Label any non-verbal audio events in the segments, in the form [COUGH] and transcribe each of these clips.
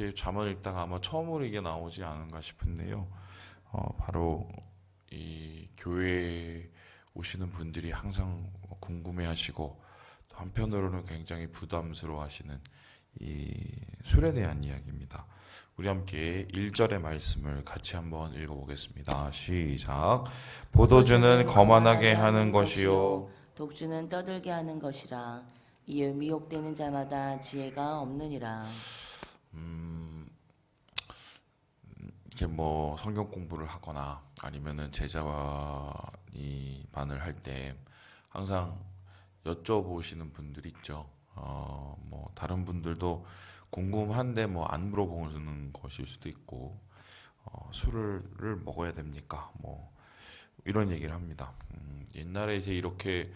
이렇게 잠을 읽다가 아마 처음으로 이게 나오지 않은가 싶은데요. 어, 바로 이 교회에 오시는 분들이 항상 궁금해하시고 또 한편으로는 굉장히 부담스러워하시는 이 술에 대한 이야기입니다. 우리 함께 1절의 말씀을 같이 한번 읽어보겠습니다. 시작. 포도주는 거만하게 하는 것이요. 독주는 떠들게 하는 것이라 이에 미혹되는 자마다 지혜가 없느니라 이렇게 뭐 성경 공부를 하거나 아니면은 제자와이만을 할 때 항상 여쭤보시는 분들 있죠. 어, 뭐 다른 분들도 궁금한데 뭐 안 물어보는 것일 수도 있고 어, 술을 먹어야 됩니까? 뭐 이런 얘기를 합니다. 음, 옛날에 이제 이렇게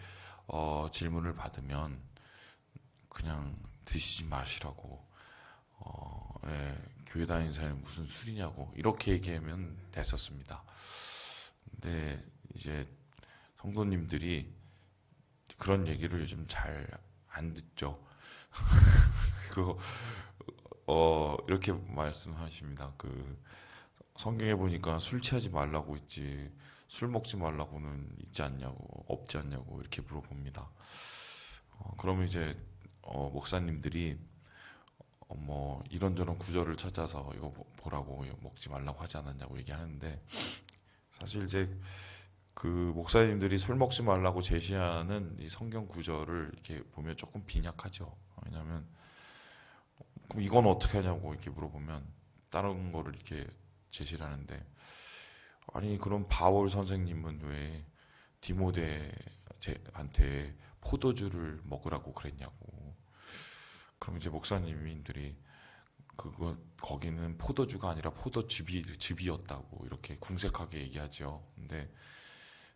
어, 질문을 받으면 그냥 드시지 마시라고 어, 예, 교회 다니는 사람이 무슨 술이냐고 이렇게 얘기하면 됐었습니다. 근데 이제 성도님들이 그런 얘기를 요즘 잘 안 듣죠. [LAUGHS] 그거 어 이렇게 말씀하십니다. 그 성경에 보니까 술 취하지 말라고 있지 술 먹지 말라고는 있지 않냐고 없지 않냐고 이렇게 물어봅니다. 어, 그러면 이제 어, 목사님들이 어, 뭐 이런저런 구절을 찾아서 이거 보- 보라고 먹지 말라고 하지 않았냐고 얘기하는데 사실 이제 그 목사님들이 술 먹지 말라고 제시하는 이 성경 구절을 이렇게 보면 조금 빈약하죠. 왜냐하면 그럼 이건 어떻게 하냐고 이렇게 물어보면 다른 거를 이렇게 제시를 하는데 아니 그럼 바울 선생님은 왜 디모데한테 포도주를 먹으라고 그랬냐고 그럼 이제 목사님들이 그거 거기는 포도주가 아니라 포도즙이 즙이었다고 이렇게 궁색하게 얘기하죠. 근데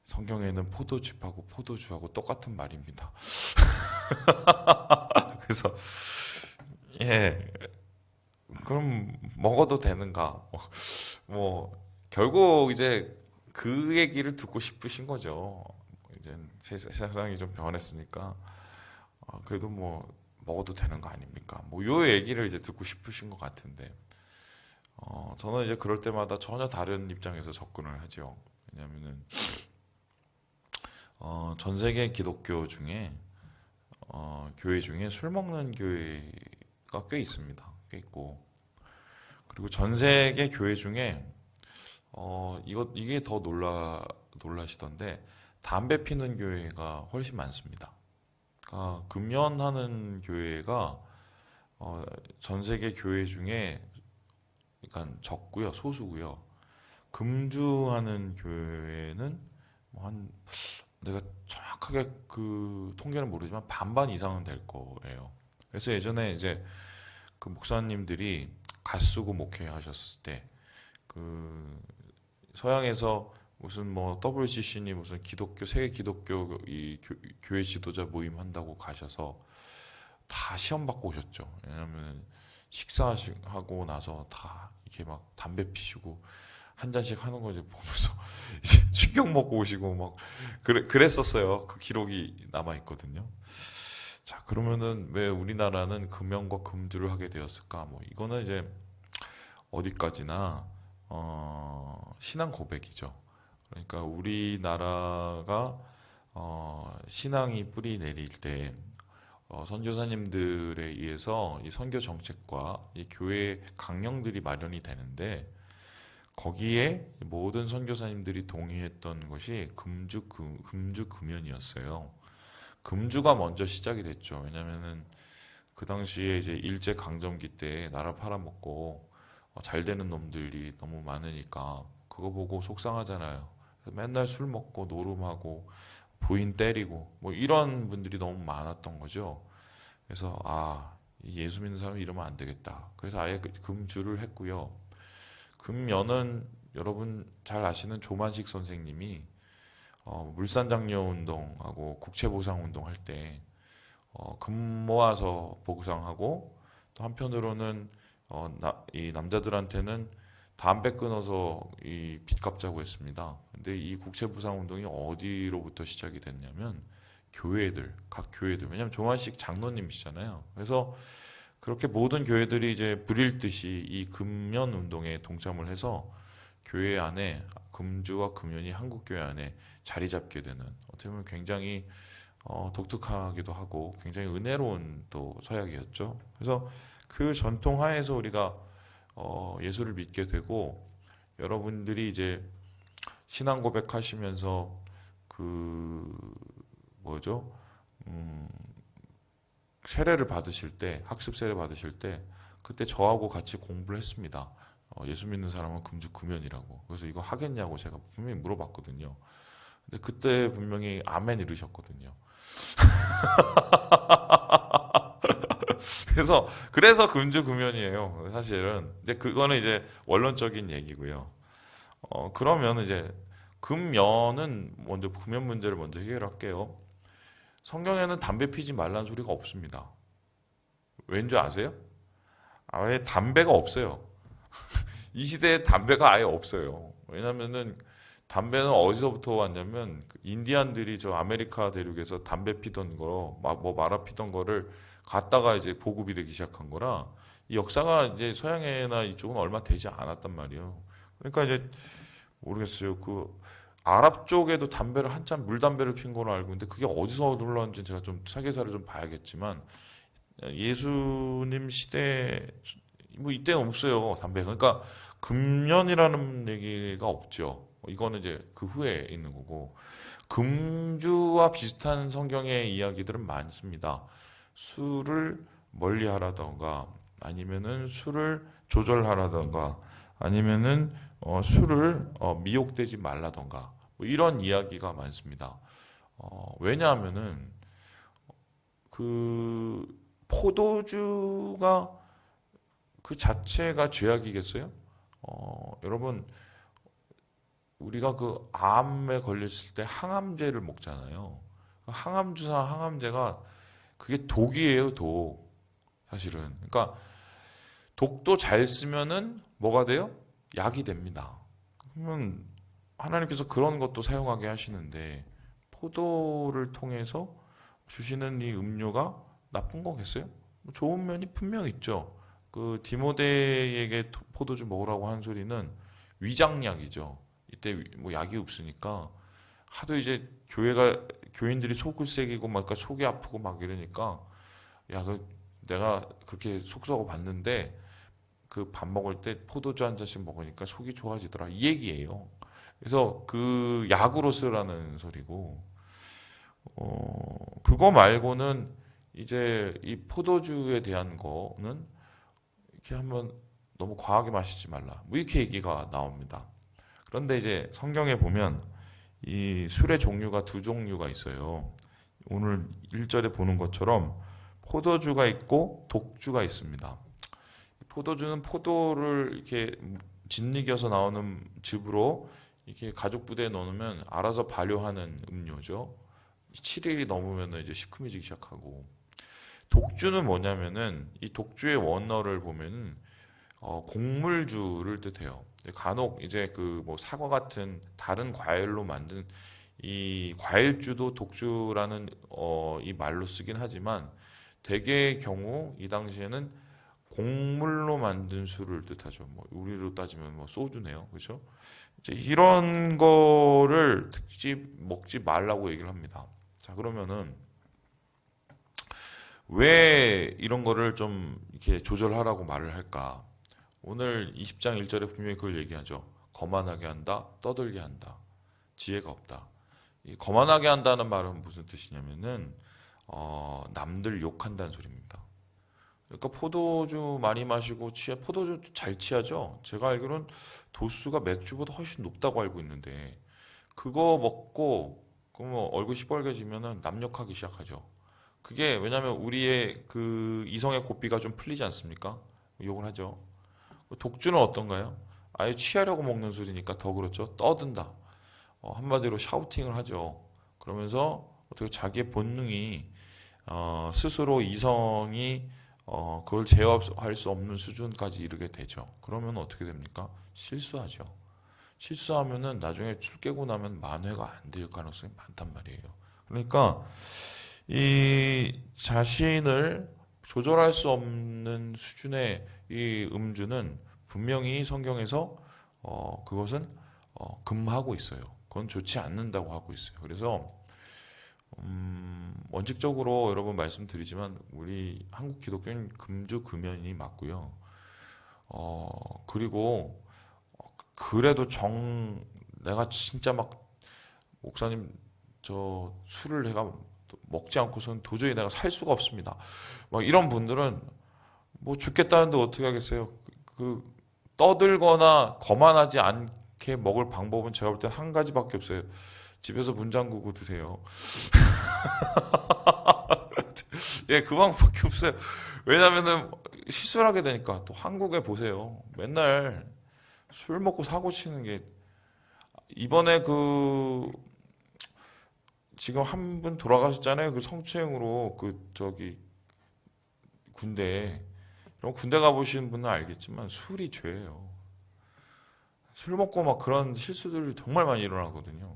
성경에는 포도즙하고 포도주하고 똑같은 말입니다. [LAUGHS] 그래서 예 그럼 먹어도 되는가? 뭐 결국 이제 그 얘기를 듣고 싶으신 거죠. 이제 세- 세상이 좀 변했으니까 아, 그래도 뭐 먹어도 되는 거 아닙니까? 뭐 요 얘기를 이제 듣고 싶으신 것 같은데 어, 저는 이제 그럴 때마다 전혀 다른 입장에서 접근을 하죠. 왜냐하면은 어, 전 세계 기독교 중에 어, 교회 중에 술 먹는 교회가 꽤 있습니다. 꽤 있고 그리고 전 세계 교회 중에 어, 이거 이게 더 놀라 놀라시던데 담배 피는 교회가 훨씬 많습니다. 그러니까 금연하는 교회가 어, 전 세계 교회 중에 그러니까 적고요, 소수고요. 금주하는 교회는 뭐 한 내가 정확하게 그 통계는 모르지만 반반 이상은 될 거예요. 그래서 예전에 이제 그 목사님들이 가쓰고 목회하셨을 때 그 서양에서 무슨 뭐 WCC니 무슨 기독교 세계 기독교 이 교, 교회 지도자 모임 한다고 가셔서 다 시험 받고 오셨죠. 왜냐하면 식사하고 나서 다 이렇게 막 담배 피시고 한 잔씩 하는 거지 보면서 [LAUGHS] 이제 충격 먹고 오시고 막 그래, 그랬었어요. 그 기록이 남아 있거든요. 자, 그러면은 왜 우리나라는 금연과 금주를 하게 되었을까? 뭐 이거는 이제 어디까지나 어, 신앙 고백이죠. 그러니까 우리나라가 어, 신앙이 뿌리 내릴 때 어, 선교사님들에 의해서 이 선교 정책과 이 교회 강령들이 마련이 되는데 거기에 모든 선교사님들이 동의했던 것이 금주 금, 금주 금연이었어요. 금주가 먼저 시작이 됐죠. 왜냐면은 그 당시에 이제 일제 강점기 때 나라 팔아먹고 어, 잘 되는 놈들이 너무 많으니까 그거 보고 속상하잖아요. 그래서 맨날 술 먹고 노름하고 부인 때리고 뭐 이런 분들이 너무 많았던 거죠. 그래서 아, 이 예수 믿는 사람이 이러면 안 되겠다. 그래서 아예 그 금주를 했고요. 금연은 여러분 잘 아시는 조만식 선생님이 어, 물산장려 운동하고 국채보상 운동 할 때 어, 금 모아서 보상하고 또 한편으로는 어, 나, 이 남자들한테는 담배 끊어서 이 빚 갚자고 했습니다. 근데 이 국채보상 운동이 어디로부터 시작이 됐냐면 교회들, 각 교회들. 왜냐면 조만식 장로님이시잖아요. 그래서 그렇게 모든 교회들이 이제 불일듯이 이 금연 운동에 동참을 해서 교회 안에 금주와 금연이 한국 교회 안에 자리 잡게 되는 어떻게 보면 굉장히 어, 독특하기도 하고 굉장히 은혜로운 또 서약이었죠. 그래서 그 전통 하에서 우리가 어, 예수를 믿게 되고 여러분들이 이제 신앙 고백하시면서 그 뭐죠? 음, 세례를 받으실 때 학습 세례 받으실 때 그때 저하고 같이 공부를 했습니다. 어, 예수 믿는 사람은 금주 금연이라고. 그래서 이거 하겠냐고 제가 분명히 물어봤거든요. 근데 그때 분명히 아멘 이르셨거든요. [LAUGHS] [LAUGHS] 그래서 그래서 금주 금연이에요. 사실은 이제 그거는 이제 원론적인 얘기고요. 어 그러면 이제 금연은 먼저 금연 문제를 먼저 해결할게요. 성경에는 담배 피지 말라는 소리가 없습니다. 왠지 아세요? 아예 담배가 없어요. [LAUGHS] 이 시대에 담배가 아예 없어요. 왜냐면은 담배는 어디서부터 왔냐면 그 인디안들이 저 아메리카 대륙에서 담배 피던 거, 마- 뭐 말아 피던 거를 갖다가 이제 보급이 되기 시작한 거라 이 역사가 이제 서양이나 이쪽은 얼마 되지 않았단 말이에요. 그러니까 이제 모르겠어요. 그 아랍 쪽에도 담배를 한참 물담배를 핀 걸로 알고 있는데 그게 어디서 놀랐는지 제가 좀 세계사를 좀 봐야겠지만 예수님 시대 뭐 이때는 없어요 담배. 그러니까 금연이라는 얘기가 없죠. 이거는 이제 그 후에 있는 거고 금주와 비슷한 성경의 이야기들은 많습니다. 술을 멀리 하라던가 아니면은 술을 조절하라던가 아니면은 어, 술을 어, 미혹되지 말라던가 뭐 이런 이야기가 많습니다. 어, 왜냐하면은 그 포도주가 그 자체가 죄악이겠어요? 어, 여러분 우리가 그 암에 걸렸을 때 항암제를 먹잖아요. 그 항암주사 항암제가 그게 독이에요, 독. 사실은. 그러니까 독도 잘 쓰면은 뭐가 돼요? 약이 됩니다. 그러면 하나님께서 그런 것도 사용하게 하시는데 포도를 통해서 주시는 이 음료가 나쁜 거겠어요? 뭐 좋은 면이 분명 있죠. 그 디모데에게 토- 포도주 먹으라고 하는 소리는 위장약이죠. 이때 위- 뭐 약이 없으니까 하도 이제 교회가 교인들이 속을 새기고 막 그러니까 속이 아프고 막 이러니까 야, 그 내가 그렇게 속 썩어 봤는데 그 밥 먹을 때 포도주 한 잔씩 먹으니까 속이 좋아지더라 이 얘기예요. 그래서 그 약으로 쓰라는 소리고 어 그거 말고는 이제 이 포도주에 대한 거는 이렇게 한번 너무 과하게 마시지 말라 뭐 이렇게 얘기가 나옵니다. 그런데 이제 성경에 보면 이 술의 종류가 두 종류가 있어요. 오늘 1절에 보는 것처럼 포도주가 있고 독주가 있습니다. 포도주는 포도를 이렇게 짓이겨서 나오는 즙으로 이렇게 가죽 부대에 넣으면 알아서 발효하는 음료죠. 7일이 넘으면 이제 시큼해지기 시작하고 독주는 뭐냐면은 이 독주의 원어를 보면은 어, 곡물주를 뜻해요. 간혹 이제 그 뭐 사과 같은 다른 과일로 만든 이 과일주도 독주라는 어, 이 말로 쓰긴 하지만 대개의 경우 이 당시에는 곡물로 만든 술을 뜻하죠. 뭐 우리로 따지면 뭐 소주네요. 그렇죠? 이제 이런 거를 특집 먹지 말라고 얘기를 합니다. 자, 그러면은 왜 이런 거를 좀 이렇게 조절하라고 말을 할까? 오늘 20장 1절에 분명히 그걸 얘기하죠. 거만하게 한다, 떠들게 한다, 지혜가 없다. 이 거만하게 한다는 말은 무슨 뜻이냐면은 어, 남들 욕한다는 소리입니다. 그러니까 포도주 많이 마시고 취해 포도주 잘 취하죠. 제가 알기로는 도수가 맥주보다 훨씬 높다고 알고 있는데 그거 먹고 그뭐 얼굴 시뻘개지면은 남욕하기 시작하죠. 그게 왜냐하면 우리의 그 이성의 고삐가 좀 풀리지 않습니까? 욕을 하죠. 독주는 어떤가요? 아예 취하려고 먹는 술이니까 더 그렇죠. 떠든다. 어, 한마디로 샤우팅을 하죠. 그러면서 어떻게 자기의 본능이 어, 스스로 이성이 어, 그걸 제어할 수 없는 수준까지 이르게 되죠. 그러면 어떻게 됩니까? 실수하죠. 실수하면은 나중에 술 깨고 나면 만회가 안 될 가능성이 많단 말이에요. 그러니까 이 자신을 조절할 수 없는 수준의 이 음주는 분명히 성경에서 어, 그것은 어, 금하고 있어요. 그건 좋지 않는다고 하고 있어요. 그래서 음, 원칙적으로 여러분 말씀드리지만 우리 한국 기독교는 금주 금연이 맞고요. 어, 그리고 그래도 정 내가 진짜 막 목사님 저 술을 내가 먹지 않고서는 도저히 내가 살 수가 없습니다. 막 이런 분들은 뭐 죽겠다는데 어떻게 하겠어요? 그, 그 떠들거나 거만하지 않게 먹을 방법은 제가 볼 때 한 가지밖에 없어요. 집에서 문 잠그고 드세요. [LAUGHS] 예, 그 방법밖에 없어요. 왜냐면은 실수를 하게 되니까 또 한국에 보세요. 맨날 술 먹고 사고 치는 게 이번에 그 지금 한 분 돌아가셨잖아요. 그 성추행으로 그 저기 군대 그럼 군대 가보신 분은 알겠지만 술이 죄예요. 술 먹고 막 그런 실수들이 정말 많이 일어나거든요.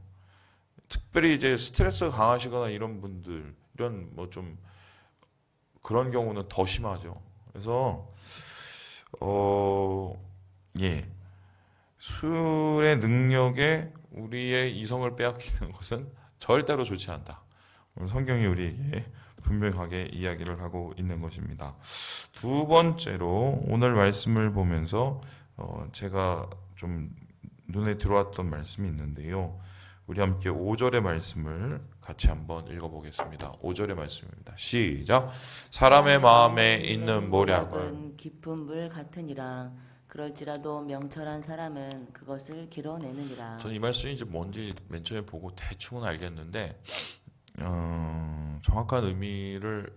특별히 이제 스트레스가 강하시거나 이런 분들 이런 뭐 좀 그런 경우는 더 심하죠. 그래서 어 예. 술의 능력에 우리의 이성을 빼앗기는 [LAUGHS] 것은 절대로 좋지 않다. 성경이 우리에게 분명하게 이야기를 하고 있는 것입니다. 두 번째로 오늘 말씀을 보면서 어, 제가 좀 눈에 들어왔던 말씀이 있는데요. 우리 함께 5절의 말씀을 같이 한번 읽어보겠습니다. 5절의 말씀입니다. 시작. 사람의 마음에 있는 모략은 깊은 물 같으니라. 그럴지라도 명철한 사람은 그것을 길어내느니라. 저는 이 말씀이 이제 뭔지 맨 처음에 보고 대충은 알겠는데 어, 정확한 의미를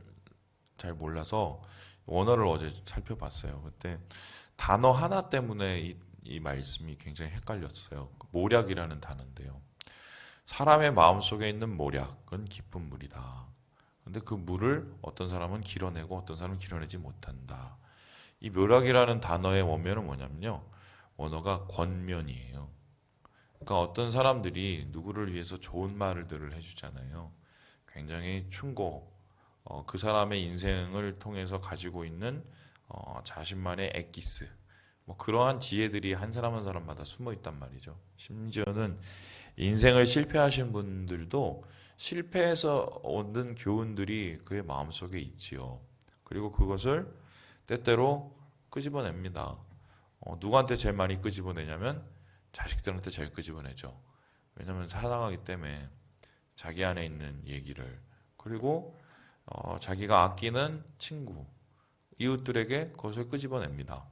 잘 몰라서 원어를 어제 살펴봤어요. 그때 단어 하나 때문에 이, 이 말씀이 굉장히 헷갈렸어요. 모략이라는 단어인데요. 사람의 마음 속에 있는 모략은 깊은 물이다. 근데 그 물을 어떤 사람은 길어내고 어떤 사람은 길어내지 못한다. 이 묘락이라는 단어의 원면은 뭐냐면요. 원어가 권면이에요. 그러니까 어떤 사람들이 누구를 위해서 좋은 말들을 해주잖아요. 굉장히 충고, 어, 그 사람의 인생을 통해서 가지고 있는 어, 자신만의 엑기스, 뭐 그러한 지혜들이 한 사람 한 사람마다 숨어 있단 말이죠. 심지어는 인생을 실패하신 분들도 실패해서 얻은 교훈들이 그의 마음속에 있지요. 그리고 그것을 때때로 끄집어냅니다. 어, 누구한테 제일 많이 끄집어내냐면 자식들한테 제일 끄집어내죠. 왜냐하면 사랑하기 때문에 자기 안에 있는 얘기를 그리고 어, 자기가 아끼는 친구, 이웃들에게 그것을 끄집어냅니다.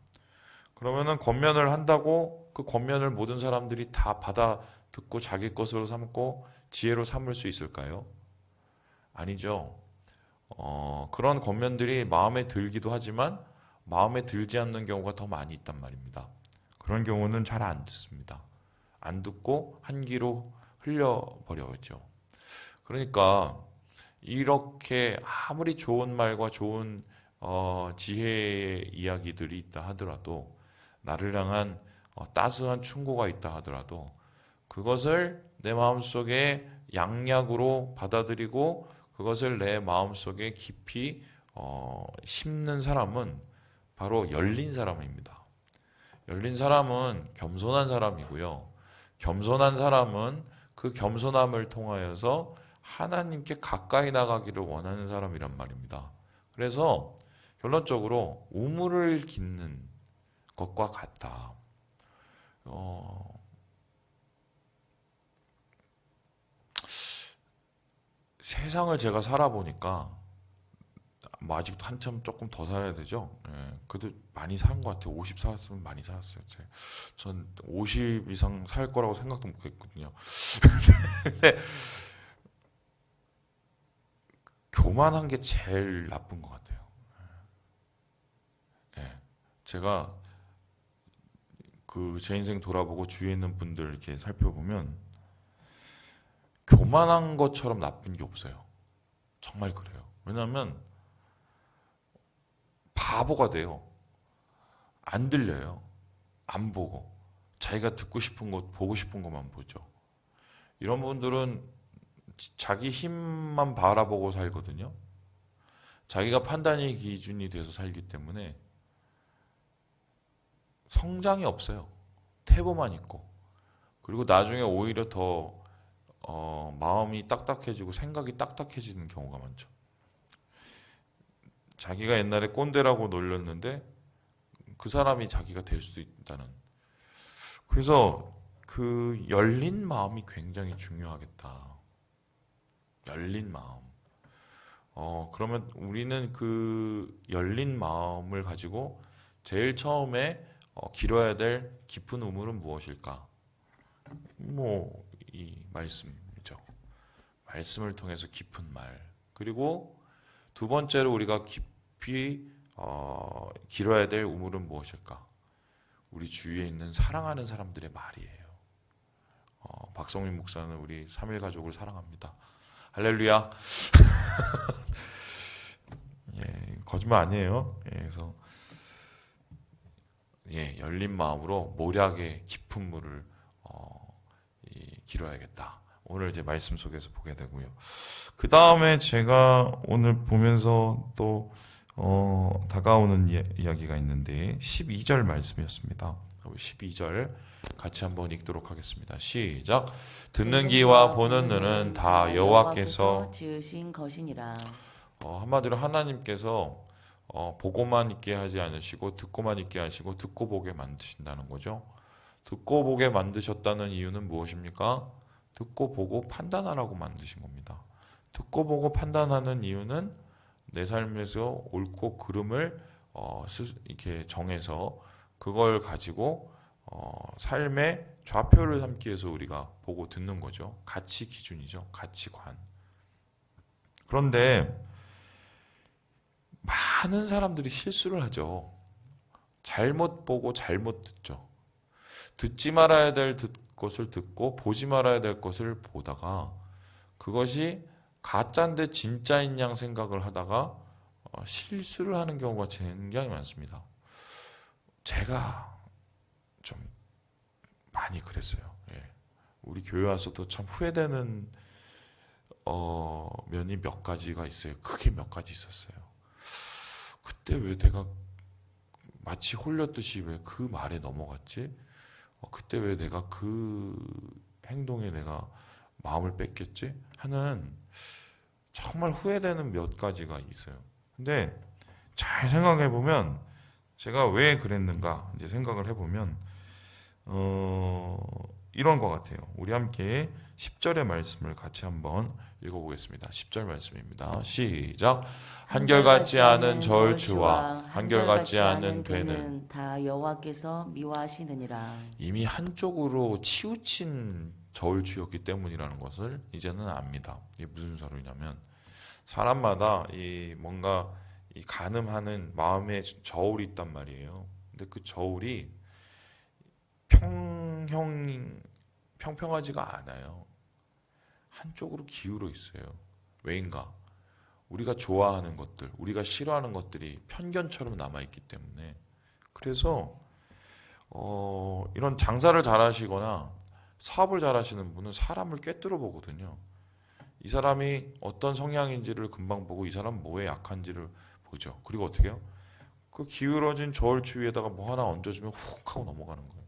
그러면은 권면을 한다고 그 권면을 모든 사람들이 다 받아 듣고 자기 것으로 삼고 지혜로 삼을 수 있을까요? 아니죠. 어, 그런 권면들이 마음에 들기도 하지만 마음에 들지 않는 경우가 더 많이 있단 말입니다. 그런 경우는 잘 안 듣습니다. 안 듣고 한 귀로 흘려버려죠. 그러니까 이렇게 아무리 좋은 말과 좋은 어, 지혜의 이야기들이 있다 하더라도 나를 향한 어, 따스한 충고가 있다 하더라도 그것을 내 마음속에 양약으로 받아들이고 그것을 내 마음속에 깊이 어, 심는 사람은 바로 열린 사람입니다. 열린 사람은 겸손한 사람이고요. 겸손한 사람은 그 겸손함을 통하여서 하나님께 가까이 나가기를 원하는 사람이란 말입니다. 그래서 결론적으로 우물을 깃는 것과 같다. 어, 세상을 제가 살아보니까 뭐 아직도 한참 조금 더 살아야 되죠. 예, 그래도 많이 산 것 같아요. 50 살았으면 많이 살았어요. 제. 전50 이상 살 거라고 생각도 못 했거든요. [LAUGHS] 근데 교만한 게 제일 나쁜 것 같아요. 예, 제가 그 제 인생 돌아보고 주위에 있는 분들 이렇게 살펴보면 교만한 것처럼 나쁜 게 없어요. 정말 그래요. 왜냐하면 바보가 돼요. 안 들려요. 안 보고. 자기가 듣고 싶은 것, 보고 싶은 것만 보죠. 이런 분들은 자기 힘만 바라보고 살거든요. 자기가 판단이 기준이 돼서 살기 때문에 성장이 없어요. 태보만 있고. 그리고 나중에 오히려 더 어, 마음이 딱딱해지고 생각이 딱딱해지는 경우가 많죠. 자기가 옛날에 꼰대라고 놀렸는데 그 사람이 자기가 될 수도 있다는. 그래서 그 열린 마음이 굉장히 중요하겠다. 열린 마음. 어, 그러면 우리는 그 열린 마음을 가지고 제일 처음에 어, 길어야 될 깊은 우물은 무엇일까? 뭐, 이 말씀이죠. 말씀을 통해서 깊은 말. 그리고 두 번째로 우리가 깊이 어, 길어야 될 우물은 무엇일까? 우리 주위에 있는 사랑하는 사람들의 말이에요. 어, 박성민 목사는 우리 삼일 가족을 사랑합니다. 할렐루야. [LAUGHS] 예, 거짓말 아니에요. 예, 그래서 예, 열린 마음으로 모략의 깊은 물을 어, 이, 길어야겠다. 오늘 이제 말씀 속에서 보게 되고요. 그 다음에 제가 오늘 보면서 또 어, 다가오는 이야- 이야기가 있는데 12절 말씀이었습니다. 12절 같이 한번 읽도록 하겠습니다. 시작. 듣는 귀와 보는 눈은 다 여호와께서 지으신 것이니라. 어, 한마디로 하나님께서 어, 보고만 있게 하지 않으시고 듣고만 있게 하시고 듣고 보게 만드신다는 거죠. 듣고 보게 만드셨다는 이유는 무엇입니까? 듣고 보고 판단하라고 만드신 겁니다. 듣고 보고 판단하는 이유는 내 삶에서 옳고 그름을 어, 스- 이렇게 정해서 그걸 가지고 어, 삶의 좌표를 삼기 위해서 우리가 보고 듣는 거죠. 가치 기준이죠. 가치관. 그런데 많은 사람들이 실수를 하죠. 잘못 보고 잘못 듣죠. 듣지 말아야 될 듣- 것을 듣고 보지 말아야 될 것을 보다가 그것이 가짜인데 진짜인 양 생각을 하다가 어, 실수를 하는 경우가 굉장히 많습니다. 제가 좀 많이 그랬어요. 예. 우리 교회 와서도 참 후회되는 어, 면이 몇 가지가 있어요. 크게 몇 가지 있었어요. 그때 왜 내가 마치 홀렸듯이 왜 그 말에 넘어갔지? 어, 그때 왜 내가 그 행동에 내가 마음을 뺏겼지? 하는 정말 후회되는 몇 가지가 있어요. 근데 잘 생각해 보면 제가 왜 그랬는가 이제 생각을 해 보면 어, 이런 것 같아요. 우리 함께 10절의 말씀을 같이 한번 읽어보겠습니다. 10절 말씀입니다. 시작. 한결같지 않은 저울추와 한결같지 않은 되는 다 여호와께서 미워하시느니라. 이미 한쪽으로 치우친 저울추였기 때문이라는 것을 이제는 압니다. 이게 무슨 소리냐면 사람마다 이 뭔가 이 가늠하는 마음의 저울이 있단 말이에요. 근데 그 저울이 평형 평평하지가 않아요. 한쪽으로 기울어 있어요. 왜인가? 우리가 좋아하는 것들, 우리가 싫어하는 것들이 편견처럼 남아 있기 때문에 그래서 어, 이런 장사를 잘하시거나 사업을 잘하시는 분은 사람을 꿰뚫어 보거든요. 이 사람이 어떤 성향인지를 금방 보고 이 사람 뭐에 약한지를 보죠. 그리고 어떻게 해요? 그 기울어진 저울추 위에다가 뭐 하나 얹어주면 훅 하고 넘어가는 거예요.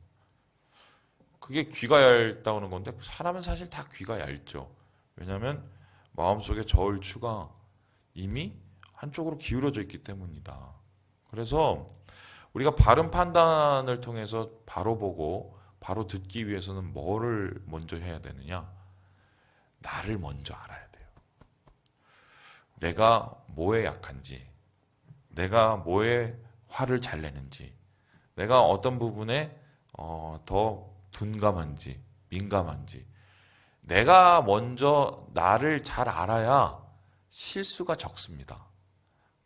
그게 귀가 얇다는 건데 사람은 사실 다 귀가 얇죠. 왜냐하면 마음속에 저울추가 이미 한쪽으로 기울어져 있기 때문이다. 그래서 우리가 바른 판단을 통해서 바로 보고 바로 듣기 위해서는 뭐를 먼저 해야 되느냐? 나를 먼저 알아야 돼요. 내가 뭐에 약한지, 내가 뭐에 화를 잘 내는지, 내가 어떤 부분에 어, 더 둔감한지, 민감한지, 내가 먼저 나를 잘 알아야 실수가 적습니다.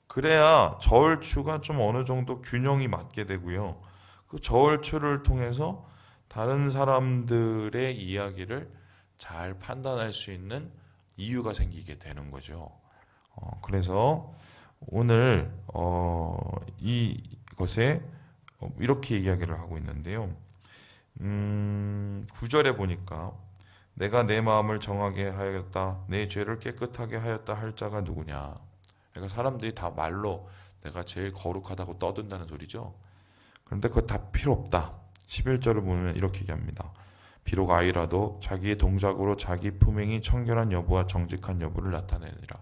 그래야 저울추가 좀 어느 정도 균형이 맞게 되고요. 그 저울추를 통해서 다른 사람들의 이야기를 잘 판단할 수 있는 이유가 생기게 되는 거죠. 어, 그래서 오늘 어, 이것에 어, 이렇게 이야기를 하고 있는데요. 음, 9절에 보니까 내가 내 마음을 정하게 하였다. 내 죄를 깨끗하게 하였다 할 자가 누구냐? 그러니까 사람들이 다 말로 내가 제일 거룩하다고 떠든다는 소리죠. 그런데 그거 다 필요 없다. 11절을 보면 이렇게 얘기합니다. 비록 아이라도 자기의 동작으로 자기 품행이 청결한 여부와 정직한 여부를 나타내느라.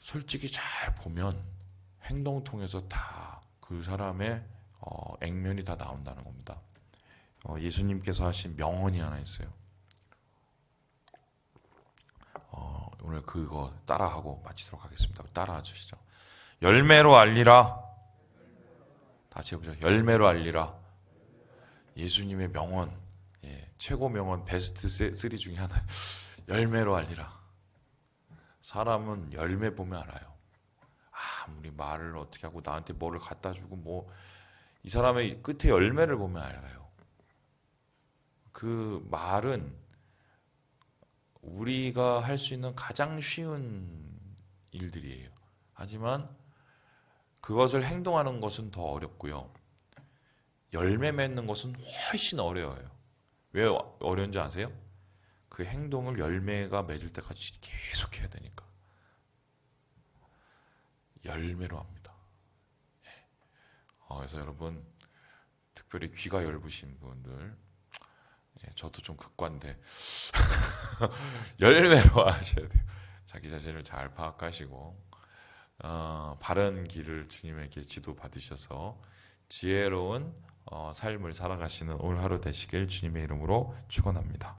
솔직히 잘 보면 행동 통해서 다 그 사람의 어, 액면이 다 나온다는 겁니다. 어, 예수님께서 하신 명언이 하나 있어요. 어, 오늘 그거 따라하고 마치도록 하겠습니다. 따라해 주시죠. 열매로 알리라. 다시 해보죠. 열매로 알리라. 예수님의 명언, 예, 최고 명언 베스트 3 중에 하나. [LAUGHS] 열매로 알리라. 사람은 열매 보면 알아요. 아무리 말을 어떻게 하고 나한테 뭐를 갖다 주고 뭐 이 사람의 끝에 열매를 보면 알아요. 그 말은 우리가 할 수 있는 가장 쉬운 일들이에요. 하지만 그것을 행동하는 것은 더 어렵고요. 열매 맺는 것은 훨씬 어려워요. 왜 어려운지 아세요? 그 행동을 열매가 맺을 때까지 계속 해야 되니까. 열매로 합니다. 예. 어, 그래서 여러분 특별히 귀가 얇으신 분들 예, 저도 좀 극관데 [LAUGHS] 열매로 하셔야 돼요. 자기 자신을 잘 파악하시고 어, 바른 길을 주님에게 지도 받으셔서 지혜로운 어, 삶을 살아가시는 올 하루 되시길 주님의 이름으로 축원합니다.